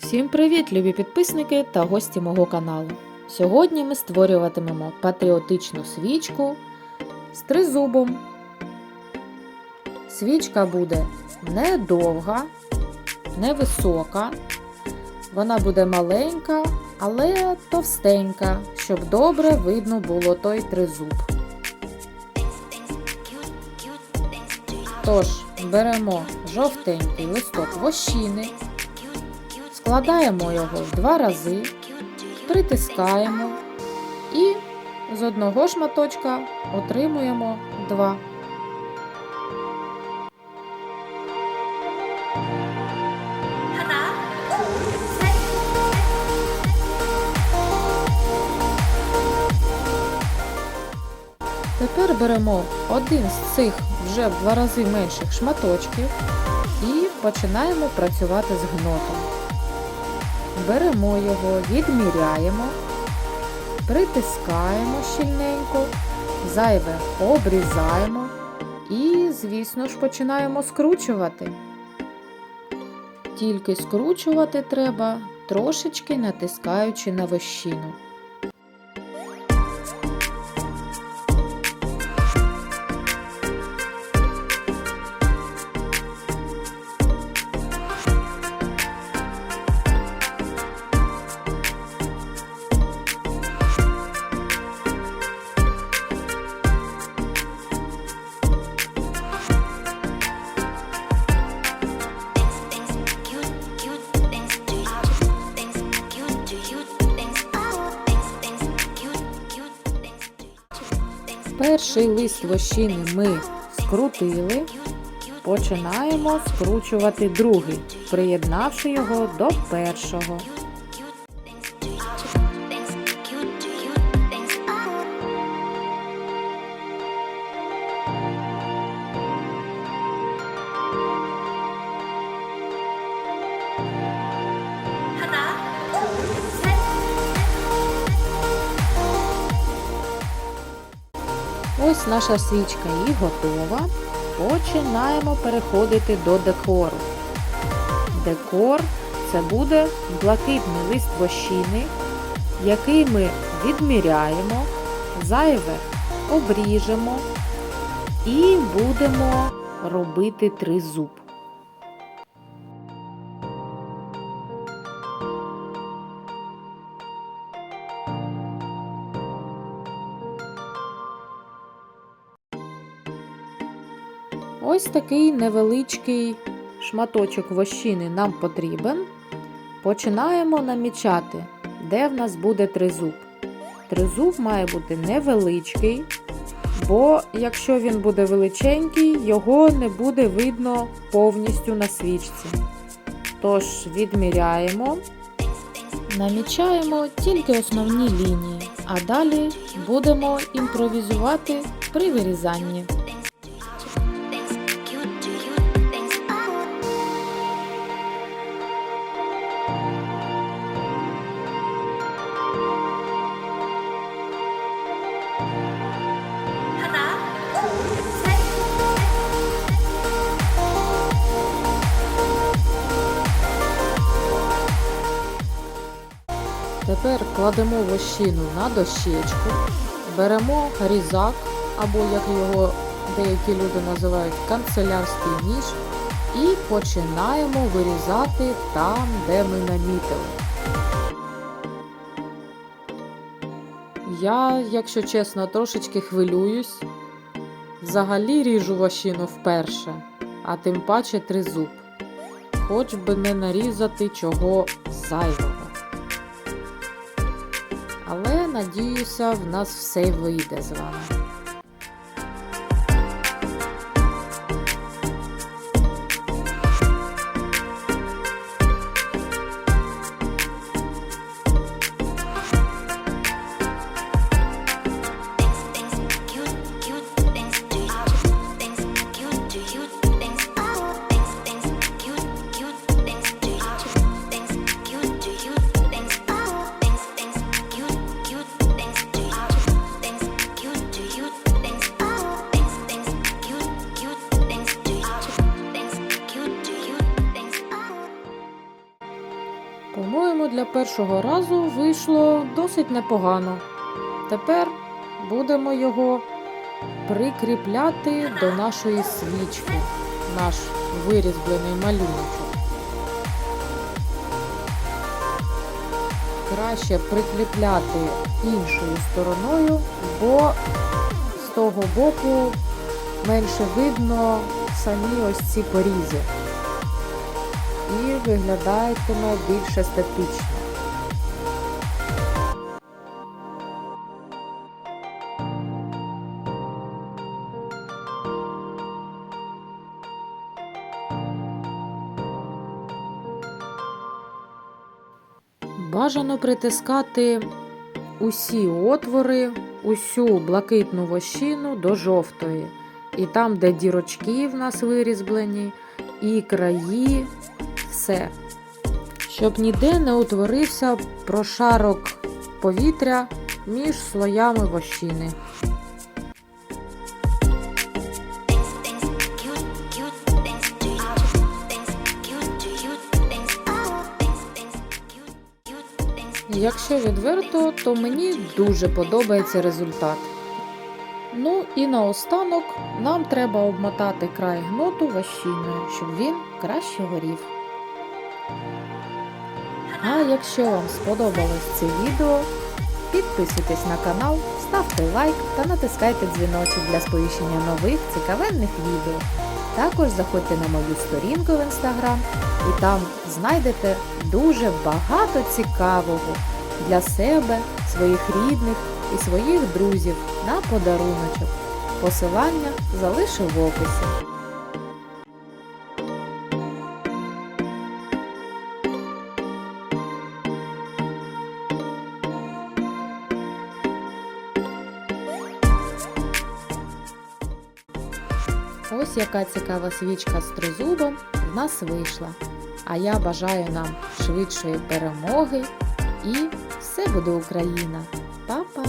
Всім привіт, любі підписники та гості мого каналу. Сьогодні ми створюватимемо патріотичну свічку з тризубом. Свічка буде не довга, не висока. Вона буде маленька, але товстенька, щоб добре видно було той тризуб. Тож, беремо жовтенький листок вощини, Складаємо його два рази, притискаємо і з одного шматочка отримуємо два. Тепер беремо один з цих вже в два рази менших шматочків і починаємо працювати з гнотом. Беремо його, відміряємо, притискаємо щільненько, зайве обрізаємо і, звісно ж, починаємо скручувати. Тільки скручувати треба, трошечки натискаючи на вощину. Перший лист лощини ми скрутили, починаємо скручувати другий, приєднавши його до першого. Ось наша свічка і готова. Починаємо переходити до декору. Декор це буде блакитний лист вощини, який ми відміряємо, зайве обріжемо і будемо робити тризуб. Ось такий невеличкий шматочок вощини нам потрібен. Починаємо намічати, де в нас буде тризуб. Тризуб має бути невеличкий, бо якщо він буде величенький, його не буде видно повністю на свічці. Тож відміряємо, намічаємо тільки основні лінії, а далі будемо імпровізувати при вирізанні. Тепер кладемо вощину на дощечку, беремо різак, або як його деякі люди називають канцелярський ніж, і починаємо вирізати там, де ми намітили. Я, якщо чесно, трошечки хвилююсь. Взагалі ріжу вощину вперше, а тим паче тризуб. Хоч би не нарізати чого зайвого. Надіюся, в нас все вийде з вами. Першого разу вийшло досить непогано. Тепер будемо його прикріпляти до нашої свічки, наш вирізблений малюночок. Краще прикріпляти іншою стороною, бо з того боку менше видно самі ось ці порізи. І виглядатиме більш естетично. Бажано притискати усі отвори, усю блакитну вощину до жовтої. І там, де дірочки в нас вирізблені, і краї, все. Щоб ніде не утворився прошарок повітря між слоями вощини. Якщо відверто, то мені дуже подобається результат. Ну і наостанок нам треба обмотати край гноту вощиною, щоб він краще горів. А якщо вам сподобалось це відео, підписуйтесь на канал, ставте лайк та натискайте дзвіночок для сповіщення нових цікавенних відео. Також заходьте на мою сторінку в інстаграм і там знайдете дуже багато цікавого для себе, своїх рідних і своїх друзів на подаруночок. Посилання залишу в описі. Ось яка цікава свічка з тризубом в нас вийшла. А я бажаю нам швидшої перемоги і все буде Україна! Па-па!